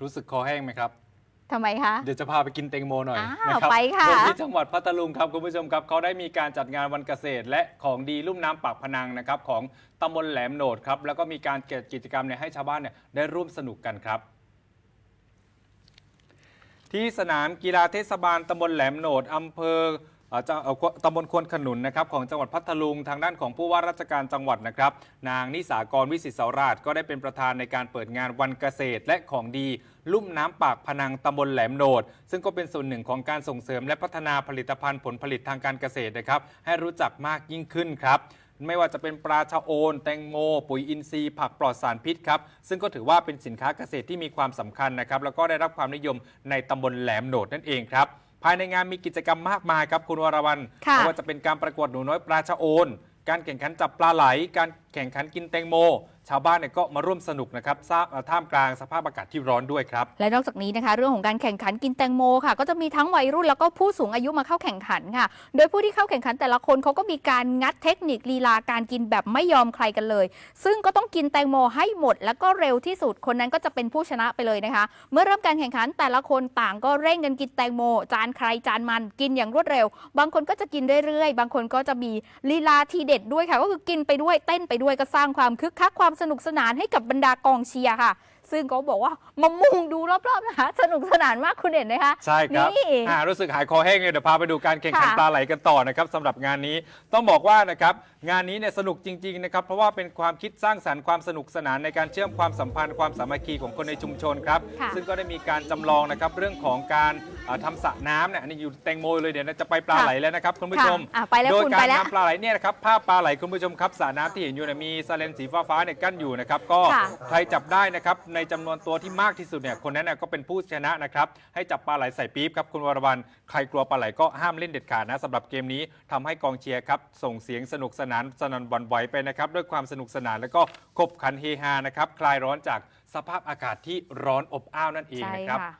รู้สึกคอแห้งไหมครับ ทำไมคะ เดี๋ยวจะพาไปกินแตงโมหน่อยอ้าวนะครับไปค่ะ โดยที่จังหวัดพัทลุงครับคุณผู้ชมครับเขาได้มีการจัดงานวันเกษตร และของดีลุ่มน้ำปากพนังนะครับของตำบลแหลมโหนดครับแล้วก็มีการเกิดกิจกรรมเนี่ยให้ชาวบ้านเนี่ยได้ร่วมสนุกกันครับ ที่สนามกีฬาเทศบาลตำบลแหลมโหนดอำเภอ เจตำบลควนขนุนนะครับของจังหวัดพัทลุงทางด้านของผู้ว่าราชการจังหวัดนะครับ นางนิสากรวิสิตสาราชก็ได้เป็นประธานในการเปิดงานวันเกษตรและของดี ลุ่มน้ำปากพนังตำบลแหลมโนด ซึ่งก็เป็นส่วนหนึ่งของการส่งเสริมและพัฒนาผลิตภัณฑ์ผลผลิตทางการเกษตรนะครับให้รู้จักมากยิ่งขึ้นครับไม่ว่าจะเป็นปลาชะโอน แตงโม ปุ๋ยอินทรีย์ ผักปลอดสารพิษครับ ซึ่งก็ถือว่าเป็นสินค้าเกษตรที่มีความสำคัญนะครับ แล้วก็ได้รับความนิยมในตำบลแหลมโหนดนั่นเองครับ ภายในงานมีกิจกรรมมากมายครับคุณวรวรรณค่ะ ไม่ว่าจะเป็นการประกวดหนูน้อยปลาชะโอน การแข่งขันจับปลาไหล การแข่งขันกินแตงโม ชาวบ้านเนี่ยก็มาร่วมสนุกนะครับทราบท่ามกลางสภาพอากาศที่ร้อนด้วยครับ และนอกจากนี้นะคะ เรื่องของการแข่งขันกินแตงโมค่ะ ก็จะมีทั้งวัยรุ่นแล้วก็ผู้สูงอายุมาเข้าแข่งขันค่ะ โดยผู้ที่เข้าแข่งขันแต่ละคนเขาก็มีการงัดเทคนิคลีลาการกินแบบไม่ยอมใครกันเลย ซึ่งก็ต้องกินแตงโมให้หมด แล้วก็เร็วที่สุดคนนั้นก็จะเป็นผู้ชนะไปเลยนะคะ เมื่อเริ่มการแข่งขันแต่ละคนต่างก็เร่งกันกินแตงโม จานใครจานมันกินอย่างรวดเร็ว บางคนก็จะกินเรื่อยๆ บางคนก็จะมีลีลาทีเด็ดด้วยค่ะ ก็คือกินไปด้วยเต้นไปด้วยก็สร้างความคึกคักความสนุกสนานให้กับบรรดากองเชียร์ค่ะ ซึ่งเขาบอกว่ามามุงดูรอบๆนะคะสนุกสนานมากคุณเห็นไหมคะ ใช่ครับนี่ อ่ารู้สึกหายคอแห้งเลยเดี๋ยวพาไปดูการแข่งขันค่ะ ปลาไหลกันต่อนะครับสำหรับงานนี้ต้องบอกว่านะครับงานนี้เนี่ยสนุกจริงๆนะครับเพราะว่าเป็นความคิดสร้างสรรค์ความสนุกสนานในการเชื่อมความสัมพันธ์ความสามัคคีของคนในชุมชนครับ ค่ะซึ่งก็ได้มีการจำลองนะครับเรื่องของการเอ่อทำสระน้ำเนี่ยอันนี้อยู่แตงโมเลยเดี๋ยวจะไปปลาไหลแล้วนะครับคุณผู้ชม ค่ะอะไปแล้วโดยคุณกาไปรแล้วทำปลาไหลเนี่ยนะครับภาพปลาไหลคุณผู้ชมครับสระน้ำที่เห็นอยู่เนี่ยมีซาเลนสีฟ้าๆเนี่ยกั้นอยู่นะครับ ก็ค่ะใครจับได้นะครับในจำนวนตัวที่มากที่สุดเนี่ยคนนั้นน่ะก็เป็นผู้ชนะนะครับให้จับปลาไหลใส่ปี๊บครับคุณวรวรรณใครกลัวปลาไหลก็ห้ามเล่นเด็ดขาดนะสำหรับเกมนี้ทำให้กองเชียร์ครับส่งเสียงสนุกสนานสนั่นหวันไหวไปนะครับด้วยความสนุกสนานแล้วก็ขบขันเฮฮานะครับคลายร้อนจากสภาพอากาศที่ร้อนอบอ้าวนั่นเองใช่นะครับค่ะ